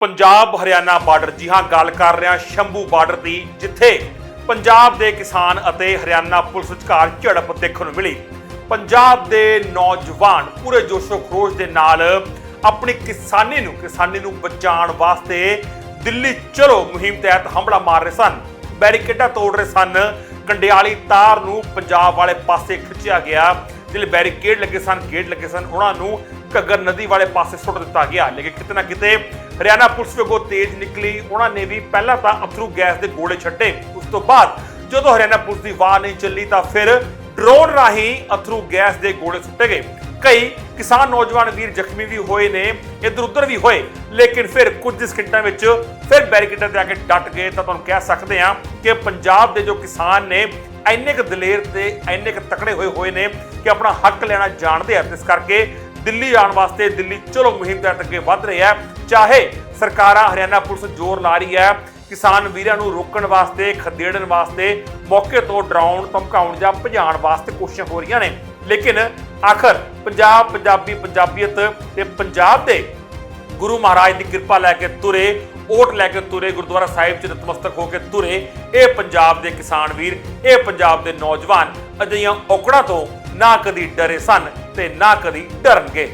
Punjab Haryana border. ਜੀ ਹਾਂ, ਗੱਲ ਕਰ ਰਿਹਾ ਸ਼ੰਭੂ ਬਾਰਡਰ ਦੀ, ਜਿੱਥੇ ਪੰਜਾਬ ਦੇ ਕਿਸਾਨ ਅਤੇ ਹਰਿਆਣਾ ਪੁਲਿਸ ਵਿਚਕਾਰ ਝੜਪ ਦੇਖਣ ਨੂੰ ਮਿਲੀ। ਪੰਜਾਬ ਦੇ ਨੌਜਵਾਨ ਪੂਰੇ ਜੋਸ਼ੋ ਖਰੋਸ਼ ਦੇ ਨਾਲ ਆਪਣੀ ਕਿਸਾਨੀ ਨੂੰ ਕਿਸਾਨੀ ਨੂੰ ਬਚਾਉਣ ਵਾਸਤੇ ਦਿੱਲੀ ਚਲੋ ਮੁਹਿੰਮ ਤਹਿਤ ਹਮਲਾ ਮਾਰ ਰਹੇ ਸਨ। ਬੈਰੀਕੇਡਾਂ ਤੋੜ ਰਹੇ ਸਨ। ਕੰਡਿਆਲੀ ਤਾਰ ਨੂੰ ਪੰਜਾਬ ਵਾਲੇ ਪਾਸੇ ਖਿੱਚਿਆ ਗਿਆ। ਜਿਹੜੇ ਬੈਰੀਕੇਡ ਲੱਗੇ ਸਨ, ਗੇਟ ਲੱਗੇ ਸਨ, ਉਹਨਾਂ ਨੂੰ ਘੱਗਰ ਨਦੀ ਵਾਲੇ ਪਾਸੇ ਸੁੱਟ ਦਿੱਤਾ ਗਿਆ। ਲੇਕਿਨ ਕਿਤੇ ਨਾ ਕਿਤੇ ਹਰਿਆਣਾ ਪੁਲਿਸ ਵੀ ਅੱਗੋਂ ਤੇਜ਼ ਨਿਕਲੀ। ਉਹਨਾਂ ਨੇ ਵੀ ਪਹਿਲਾਂ ਤਾਂ ਅਥਰੂ ਗੈਸ ਦੇ ਗੋਲੇ ਛੱਡੇ। ਉਸ ਤੋਂ ਬਾਅਦ ਜਦੋਂ ਹਰਿਆਣਾ ਪੁਲਿਸ ਦੀ ਵਾਹ ਨਹੀਂ ਚੱਲੀ ਤਾਂ ਫਿਰ ਡਰੋਨ ਰਾਹੀਂ ਅਥਰੂ ਗੈਸ ਦੇ ਗੋਲੇ ਸੁੱਟੇ ਗਏ। ਕਈ ਕਿਸਾਨ ਨੌਜਵਾਨ ਵੀਰ ਜ਼ਖਮੀ ਵੀ ਹੋਏ ਨੇ, ਇੱਧਰ ਉੱਧਰ ਵੀ ਹੋਏ। ਲੇਕਿਨ ਫਿਰ ਕੁਝ ਸਕਿੰਟਾਂ ਵਿੱਚ ਫਿਰ ਬੈਰੀਕੇਡਾਂ ਤੇ ਆ ਕੇ ਡਟ ਗਏ ਤਾਂ ਤੁਹਾਨੂੰ ਕਹਿ ਸਕਦੇ ਹਾਂ ਕਿ ਪੰਜਾਬ ਦੇ ਜੋ ਕਿਸਾਨ ਨੇ, ਇੰਨੇ ਕੁ ਦਲੇਰ ਤੇ ਇੰਨੇ ਕੁ ਤਕੜੇ ਹੋਏ ਹੋਏ ਨੇ ਕਿ ਆਪਣਾ ਹੱਕ ਲੈਣਾ ਜਾਣਦੇ ਆ। ਤੇ ਇਸ ਕਰਕੇ ਦਿੱਲੀ ਜਾਣ ਵਾਸਤੇ ਦਿੱਲੀ ਚਲੋ ਮੁਹਿੰਮ ਤਹਿਤ ਅੱਗੇ ਵੱਧ ਰਹੇ ਹੈ। ਚਾਹੇ ਸਰਕਾਰਾਂ ਹਰਿਆਣਾ ਪੁਲਿਸ ਜ਼ੋਰ ਲਾ ਰਹੀ ਹੈ, ਕਿਸਾਨ ਵੀਰਾਂ ਨੂੰ ਰੋਕਣ ਵਾਸਤੇ, ਖਦੇੜਨ ਵਾਸਤੇ, ਮੌਕੇ ਤੋਂ ਡਰਾਉਣ, ਧਮਕਾਉਣ ਜਾਂ ਭਜਾਉਣ ਵਾਸਤੇ ਕੋਸ਼ਿਸ਼ਾਂ ਹੋ ਰਹੀਆਂ ਨੇ। ਲੇਕਿਨ ਆਖਰ ਪੰਜਾਬ, ਪੰਜਾਬੀ, ਪੰਜਾਬੀਅਤ ਤੇ ਪੰਜਾਬ ਦੇ ਗੁਰੂ ਮਹਾਰਾਜ ਦੀ ਕਿਰਪਾ ਲੈ ਕੇ ਤੁਰੇ, ਓਟ ਲੈ ਕੇ ਤੁਰੇ, ਗੁਰਦੁਆਰਾ ਸਾਹਿਬ ਚ ਨਤਮਸਤਕ ਹੋ ਕੇ ਤੁਰੇ, ਇਹ ਪੰਜਾਬ ਦੇ ਕਿਸਾਨ ਵੀਰ, ਇਹ ਪੰਜਾਬ ਦੇ ਨੌਜਵਾਨ ਅਜਿਹੀਆਂ ਔਕੜਾਂ ਤੋਂ ਨਾ ਕਦੀ ਡਰੇ ਸਨ ਤੇ ਨਾ ਕਦੀ ਡਰਨਗੇ।